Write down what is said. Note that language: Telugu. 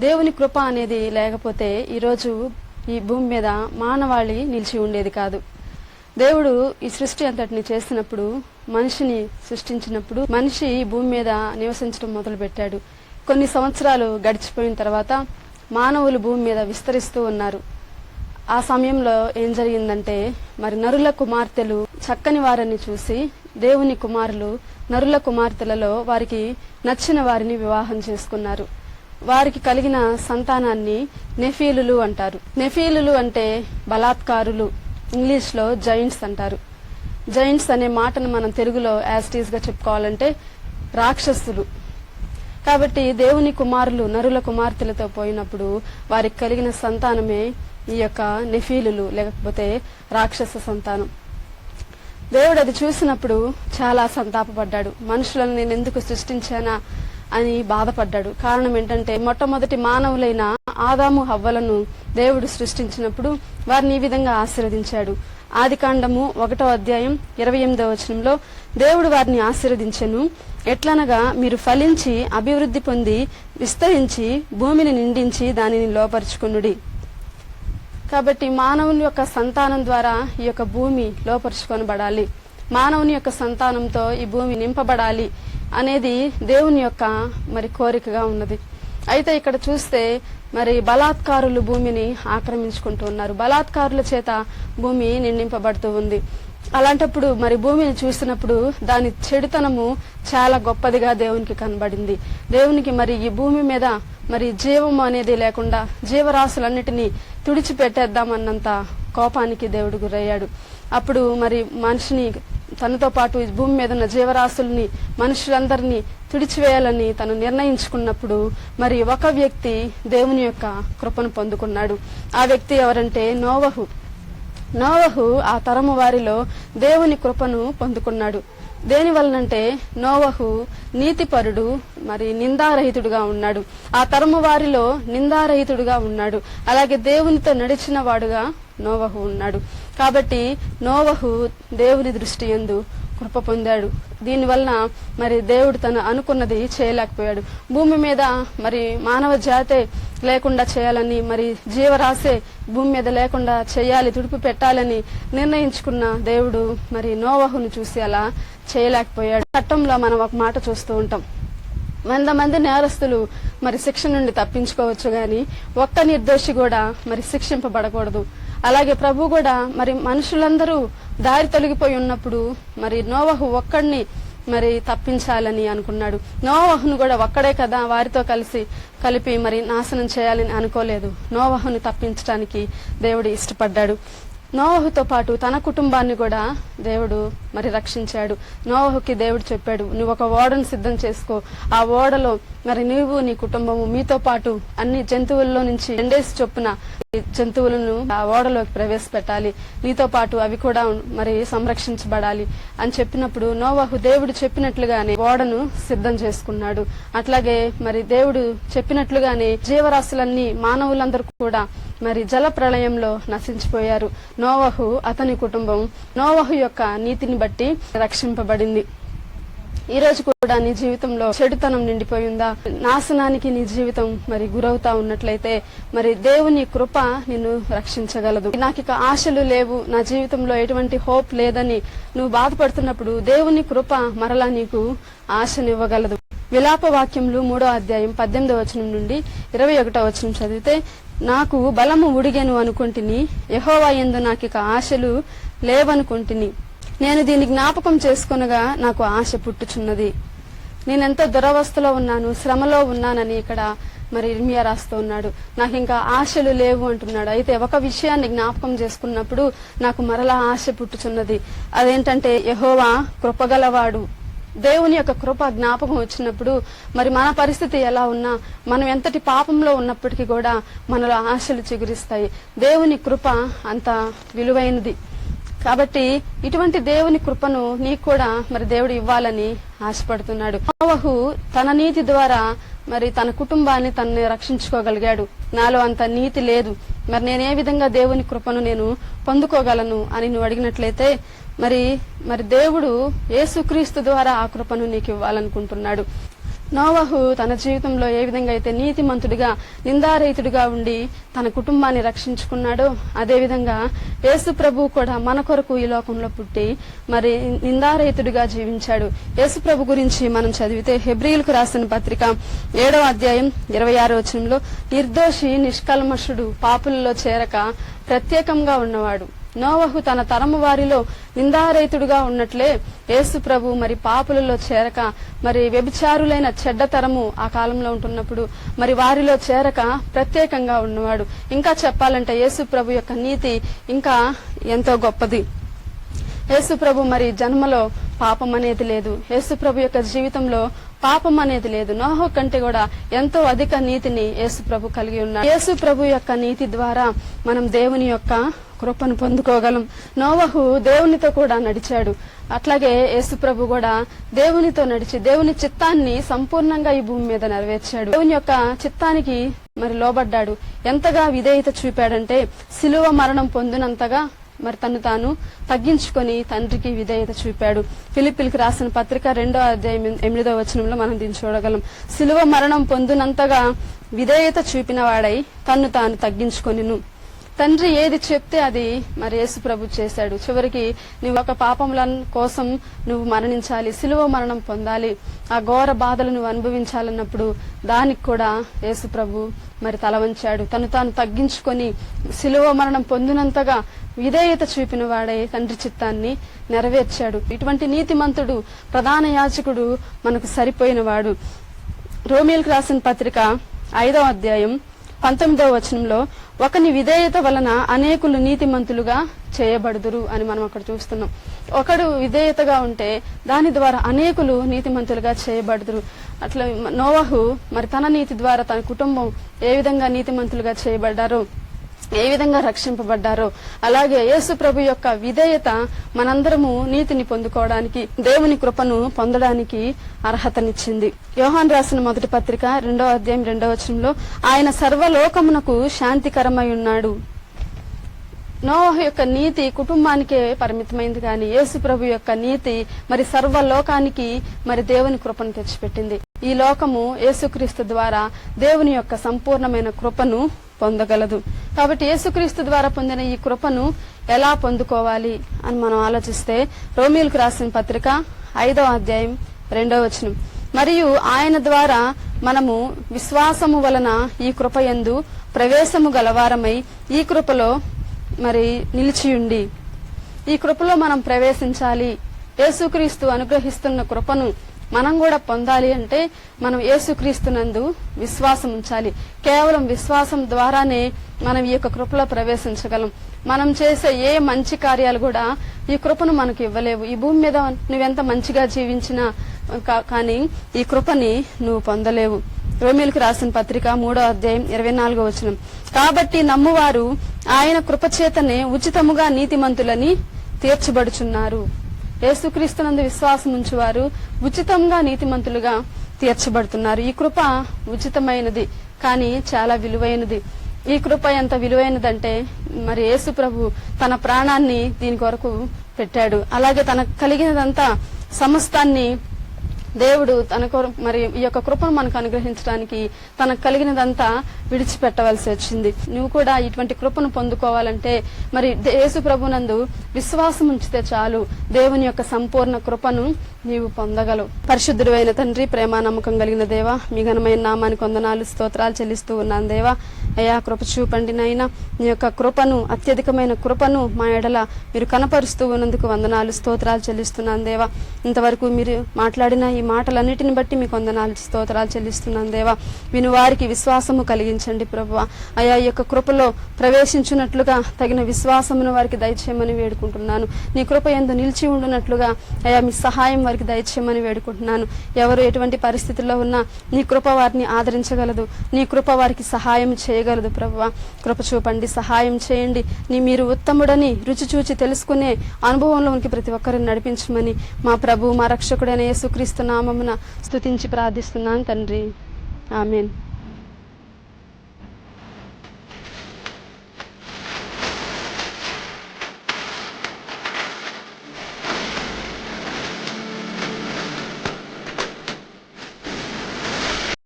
దేవుని కృప అనేది లేకపోతే ఈరోజు ఈ భూమి మీద మానవాళి నిలిచి ఉండేది కాదు. దేవుడు ఈ సృష్టి అంతటిని చేసినప్పుడు మనిషిని సృష్టించినప్పుడు మనిషి ఈ భూమి మీద నివసించడం మొదలుపెట్టాడు. కొన్ని సంవత్సరాలు గడిచిపోయిన తర్వాత మానవులు భూమి మీద విస్తరిస్తూ ఉన్నారు. ఆ సమయంలో ఏం జరిగిందంటే మరి నరుల కుమార్తెలు చక్కని వారిని చూసి దేవుని కుమారులు నరుల కుమార్తెలలో వారికి నచ్చిన వారిని వివాహం చేసుకున్నారు. వారికి కలిగిన సంతానాన్ని నెఫీలులు అంటారు. నెఫీలులు అంటే బలాత్కారులు ఇంగ్లీష్లో జైంట్స్ అంటారు. జైంట్స్ అనే మాటను మనం తెలుగులో యాజ్టీస్గా చెప్పుకోవాలంటే రాక్షసులు. కాబట్టి దేవుని కుమారులు నరుల కుమార్తెలతో పోయినప్పుడు వారికి కలిగిన సంతానమే ఈ యొక్క నెఫీలులు లేకపోతే రాక్షస సంతానం. దేవుడు అది చూసినప్పుడు చాలా సంతాపపడ్డాడు. మనుషులను నేను ఎందుకు సృష్టించానా? అని బాధపడ్డాడు. కారణం ఏంటంటే మొట్టమొదటి మానవులైన ఆదాము హవ్వలను దేవుడు సృష్టించినప్పుడు వారిని ఈ విధంగా ఆశీర్వదించాడు. ఆదికాండము ఒకటో అధ్యాయం ఇరవై ఎనిమిదో వచనంలో దేవుడు వారిని ఆశీర్వదించెను. ఎట్లనగా మీరు ఫలించి అభివృద్ధి పొంది విస్తరించి భూమిని నిండించి దానిని లోపరుచుకునుడి. కాబట్టి మానవుని యొక్క సంతానం ద్వారా ఈ యొక్క భూమి లోపరుచుకొనబడాలి. మానవుని యొక్క సంతానంతో ఈ భూమి నింపబడాలి. అనేది దేవుని యొక్క మరి కోరికగా ఉన్నది. అయితే ఇక్కడ చూస్తే మరి బలాత్కారులు భూమిని ఆక్రమించుకుంటూ ఉన్నారు. బలాత్కారుల చేత భూమి నిండింపబడుతూ ఉంది. అలాంటప్పుడు మరి భూమిని చూసినప్పుడు దాని చెడుతనము చాలా గొప్పదిగా దేవునికి కనబడింది. దేవునికి మరి ఈ భూమి మీద మరి జీవము అనేది లేకుండా జీవరాశులన్నిటినీ తుడిచిపెట్టేద్దామన్నంత కోపానికి దేవుడు గురయ్యాడు. అప్పుడు మరి మనిషిని తనతో పాటు భూమి మీద ఉన్న జీవరాశుల్ని మనుషులందరినీ తుడిచివేయాలని తను నిర్ణయించుకున్నప్పుడు మరి ఒక వ్యక్తి దేవుని యొక్క కృపను పొందుకున్నాడు. ఆ వ్యక్తి ఎవరంటే నోవహు. నోవహు ఆ తరము వారిలో దేవుని కృపను పొందుకున్నాడు. దేని వలనంటే నోవహు నీతిపరుడు మరి నిందారహితుడుగా ఉన్నాడు. ఆ తరము వారిలో నిందారహితుడుగా ఉన్నాడు. అలాగే దేవునితో నడిచిన వాడుగా నోవహు ఉన్నాడు. కాబట్టి నోవహు దేవుని దృష్టి ఎందు కృప పొందాడు. దీనివలన మరి దేవుడు తను అనుకున్నది చేయలేకపోయాడు. భూమి మీద మరి మానవ జాతే లేకుండా చేయాలని మరి జీవరాశే భూమి మీద లేకుండా చేయాలి తుడిపి పెట్టాలని నిర్ణయించుకున్న దేవుడు మరి నోవహును చూసి అలా చేయలేకపోయాడు. చట్టంలో మనం ఒక మాట చూస్తూ ఉంటాం. వంద మంది నేరస్తులు మరి శిక్ష నుండి తప్పించుకోవచ్చు గాని ఒక్క నిర్దోషి కూడా మరి శిక్షింపబడకూడదు. అలాగే ప్రభు కూడా మరి మనుషులందరూ దారి తొలగిపోయి ఉన్నప్పుడు మరి నోవహు ఒక్కడిని మరి తప్పించాలని అనుకున్నాడు. నోవహును కూడా ఒక్కడే కదా వారితో కలిసి కలిపి మరి నాశనం చేయాలని అనుకోలేదు. నోవహును తప్పించడానికి దేవుడు ఇష్టపడ్డాడు. నోవహుతో పాటు తన కుటుంబాన్ని కూడా దేవుడు మరి రక్షించాడు. నోవహుకి దేవుడు చెప్పాడు నువ్వు ఒక ఓడను సిద్ధం చేసుకో. ఆ ఓడలో మరి నీవు నీ కుటుంబము మీతో పాటు అన్ని జంతువుల్లో నుంచి రెండేసి చొప్పున జంతువులను ఆ ఓడలోకి ప్రవేశపెట్టాలి. నీతో పాటు అవి కూడా మరి సంరక్షించబడాలి. అని చెప్పినప్పుడు నోవహు దేవుడు చెప్పినట్లుగానే ఓడను సిద్ధం చేసుకున్నాడు. అట్లాగే మరి దేవుడు చెప్పినట్లుగానే జీవరాశులన్నీ మానవులందరూ కూడా మరి జల ప్రళయంలో నశించిపోయారు. నోవహు అతని కుటుంబం నోవహు యొక్క నీతిని బట్టి రక్షింపబడింది. ఈ రోజు కూడా నీ జీవితంలో చెడుతనం నిండిపోయిందా? నాశనానికి నీ జీవితం మరి గురవుతా ఉన్నట్లయితే మరి దేవుని కృప నిన్ను రక్షించగలదు. నాకు ఇక ఆశలు లేవు. నా జీవితంలో ఎటువంటి హోప్ లేదని నువ్వు బాధపడుతున్నప్పుడు దేవుని కృప మరలా నీకు ఆశనివ్వగలదు. విలాప వాక్యంలో మూడో అధ్యాయం పద్దెనిమిదో వచనం నుండి ఇరవై ఒకటో వచనం చదివితే నాకు బలము ఉడిగెను అనుకుంటుని యహోవా ఎందు ఇక ఆశలు లేవనుకుంటుని. నేను దీన్ని జ్ఞాపకం చేసుకొనగా నాకు ఆశ పుట్టుచున్నది. నేనెంతో దురవస్థలో ఉన్నాను శ్రమలో ఉన్నానని ఇక్కడ మరి ఇర్మియా రాస్తూ ఉన్నాడు. నాకు ఇంకా ఆశలు లేవు అంటున్నాడు. అయితే ఒక విషయాన్ని జ్ఞాపకం చేసుకున్నప్పుడు నాకు మరలా ఆశ పుట్టుచున్నది. అదేంటంటే యహోవా కృపగలవాడు. దేవుని యొక్క కృప జ్ఞాపకం వచ్చినప్పుడు మరి మన పరిస్థితి ఎలా ఉన్నా మనం ఎంతటి పాపంలో ఉన్నప్పటికీ కూడా మనలో ఆశలు చిగురిస్తాయి. దేవుని కృప అంత విలువైనది. కాబట్టి ఇటువంటి దేవుని కృపను నీకు కూడా మరి దేవుడు ఇవ్వాలని ఆశపడుతున్నాడు. నోవహు తన నీతి ద్వారా మరి తన కుటుంబాన్ని తనని రక్షించుకోగలిగాడు. నాలో అంత నీతి లేదు. మరి నేనే విధంగా దేవుని కృపను నేను పొందుకోగలను అని నువ్వు అడిగినట్లయితే మరి మరి దేవుడు యేసుక్రీస్తు ద్వారా ఆ కృపను నీకు ఇవ్వాలనుకుంటున్నాడు. నోవహు తన జీవితంలో ఏ విధంగా అయితే నీతిమంతుడిగా నిందారహితుడిగా ఉండి తన కుటుంబాన్ని రక్షించుకున్నాడో అదేవిధంగా యేసు ప్రభు కూడా మన కొరకు ఈ లోకంలో పుట్టి మరి నిందారహితుడిగా జీవించాడు. యేసు ప్రభు గురించి మనం చదివితే హెబ్రిల్కు రాసిన పత్రిక ఏడవ అధ్యాయం ఇరవై ఆరో వచనంలో నిర్దోషి నిష్కల్మషుడు పాపులలో చేరక ప్రత్యేకంగా ఉన్నవాడు. నోవహు తన తరము వారిలో నిందారహితుడుగా ఉన్నట్లే యేసు ప్రభు మరి పాపులలో చేరక మరి వ్యభిచారులైన చెడ్డ తరము ఆ కాలంలో ఉంటున్నప్పుడు మరి వారిలో చేరక ప్రత్యేకంగా ఉన్నవాడు. ఇంకా చెప్పాలంటే యేసు ప్రభు యొక్క నీతి ఇంకా ఎంతో గొప్పది. యేసు ప్రభు మరి జన్మలో పాపం అనేది లేదు. యేసు ప్రభు యొక్క జీవితంలో పాపం అనేది లేదు. నోహ కంటే కూడా ఎంతో అధిక నీతిని యేసు ప్రభు కలిగి ఉన్నాడు. యేసు ప్రభు యొక్క నీతి ద్వారా మనం దేవుని యొక్క కృపను పొందుకోగలం. నోవహు దేవునితో కూడా నడిచాడు. అట్లాగే యేసుప్రభు కూడా దేవునితో నడిచి దేవుని చిత్తాన్ని సంపూర్ణంగా ఈ భూమి మీద నెరవేర్చాడు. దేవుని యొక్క చిత్తానికి మరి లోబడ్డాడు. ఎంతగా విధేయత చూపాడంటే సిలువ మరణం పొందినంతగా మరి తను తాను తగ్గించుకొని తండ్రికి విధేయత చూపాడు. ఫిలిపిల్కి రాసిన పత్రిక రెండో అధ్యాయం ఎనిమిదో వచనంలో మనం దీన్ని చూడగలం. సిలువ మరణం పొందినంతగా విధేయత చూపిన వాడై తన్ను తాను తగ్గించుకొనిను. తండ్రి ఏది చెప్తే అది మరి యేసు ప్రభు చేశాడు. చివరికి నువ్వు ఒక పాపముల కోసం నువ్వు మరణించాలి సిలువ మరణం పొందాలి ఆ ఘోర బాధలు నువ్వు అనుభవించాలన్నప్పుడు దానికి కూడా యేసు ప్రభు మరి తల వంచాడు. తను తాను తగ్గించుకొని సిలువ మరణం పొందినంతగా విధేయత చూపిన వాడే తండ్రి చిత్తాన్ని నెరవేర్చాడు. ఇటువంటి నీతిమంతుడు ప్రధాన యాచకుడు మనకు సరిపోయిన వాడు. రోమిల్కి రాసిన పత్రిక ఐదవ అధ్యాయం పంతొమ్మిదవ వచనంలో ఒకని విధేయత వలన అనేకులు నీతిమంతులుగా చేయబడుదురు అని మనం అక్కడ చూస్తున్నాం. ఒకడు విధేయతగా ఉంటే దాని ద్వారా అనేకులు నీతిమంతులుగా చేయబడుదురు. అట్లా నోవహు మరి తన నీతి ద్వారా తన కుటుంబం ఏ విధంగా నీతిమంతులుగా చేయబడ్డారో ఏ విధంగా రక్షింపబడ్డారో అలాగే యేసు ప్రభు యొక్క విధేయత మనందరము నీతిని పొందుకోవడానికి దేవుని కృపను పొందడానికి అర్హతనిచ్చింది. యోహాన్ రాసిన మొదటి పత్రిక రెండవ అధ్యాయం రెండవ వచనంలో ఆయన సర్వలోకమునకు శాంతికరమై ఉన్నాడు. నోహ యొక్క నీతి కుటుంబానికే పరిమితమైంది కానీ యేసు ప్రభు యొక్క నీతి మరి సర్వలోకానికి మరి దేవుని కృపను తెచ్చిపెట్టింది. ఈ లోకము యేసుక్రీస్తు ద్వారా దేవుని యొక్క సంపూర్ణమైన కృపను పొందగలదు. కాబట్టి యేసుక్రీస్తు ద్వారా పొందిన ఈ కృపను ఎలా పొందుకోవాలి అని మనం ఆలోచిస్తే రోమిల్కు రాసిన పత్రిక ఐదవ అధ్యాయం రెండవ వచనం. మరియు ఆయన ద్వారా మనము విశ్వాసము వలన ఈ కృపయందు ప్రవేశము గలవారమై ఈ కృపలో మరి నిలిచియుండి. ఈ కృపలో మనం ప్రవేశించాలి. యేసుక్రీస్తు అనుగ్రహిస్తున్న కృపను మనం కూడా పొందాలి అంటే మనం యేసుక్రీస్తునందు విశ్వాసం ఉంచాలి. కేవలం విశ్వాసం ద్వారానే మనం ఈ యొక్క కృపలో ప్రవేశించగలం. మనం చేసే ఏ మంచి కార్యాలు కూడా ఈ కృపను మనకు ఇవ్వలేవు. ఈ భూమి మీద నువ్వెంత మంచిగా జీవించినా కా- కానీ ఈ కృపని నువ్వు పొందలేవు. రోమిలకు రాసిన పత్రిక మూడో అధ్యాయం ఇరవై నాలుగో వచనం. కాబట్టి నమ్మువారు ఆయన కృపచేతనే ఉచితముగా నీతిమంతులని తీర్చబడుచున్నారు. యేసుక్రీస్తునందు విశ్వాసం ఉంచువారు ఉచితంగా నీతిమంతులుగా తీర్చబడుతున్నారు. ఈ కృప ఉచితమైనది కానీ చాలా విలువైనది. ఈ కృప ఎంత విలువైనదంటే మరి యేసు ప్రభు తన ప్రాణాన్ని దీని కొరకు పెట్టాడు. అలాగే తనకు కలిగినదంతా సమస్తాన్ని దేవుడు తన మరి ఈ యొక్క కృపను మనకు అనుగ్రహించడానికి తనకు కలిగినదంతా విడిచిపెట్టవలసి వచ్చింది. నువ్వు కూడా ఇటువంటి కృపను పొందుకోవాలంటే మరి యేసు ప్రభునందు విశ్వాసం ఉంచితే చాలు. దేవుని యొక్క సంపూర్ణ కృపను నీవు పొందగలవు. పరిశుద్ధుడు అయిన తండ్రి ప్రేమ నమ్మకం కలిగిన దేవా మీ ఘనమైన నామానికి వందనాలు స్తోత్రాలు చెల్లిస్తూ ఉన్నాను దేవా. అయ్యా కృప చూపండి నాయన. నీ యొక్క కృపను అత్యధికమైన కృపను మా ఎడల మీరు కనపరుస్తూ ఉన్నందుకు వందనాలు స్తోత్రాలు చెల్లిస్తున్నాను దేవా. ఇంతవరకు మీరు మాట్లాడిన ఈ మాటలన్నిటిని బట్టి మీకు వందనాలు స్తోత్రాలు చెల్లిస్తున్నాను దేవా. విను వారికి విశ్వాసము కలిగించండి ప్రభు అయా ఈ యొక్క కృపలో ప్రవేశించున్నట్లుగా తగిన విశ్వాసమును వారికి దయచేయమని వేడుకుంటున్నాను. నీ కృప ఎందు నిలిచి ఉండునట్లుగా అయా మీ సహాయం వారికి దయచేయమని వేడుకుంటున్నాను. ఎవరు ఎటువంటి పరిస్థితుల్లో ఉన్నా నీ కృప వారిని ఆదరించగలదు. నీ కృప వారికి సహాయం చేయగలదు. ప్రభు. కృప చూపండి సహాయం చేయండి. నీ మీరు ఉత్తముడని రుచి చూచి తెలుసుకునే అనుభవంలోనికి ప్రతి ఒక్కరిని నడిపించమని మా ప్రభు మా రక్షకుడైన యేసుక్రీస్తు నామమున స్థుతించి ప్రార్థిస్తున్నాను తండ్రి. ఆమెన్.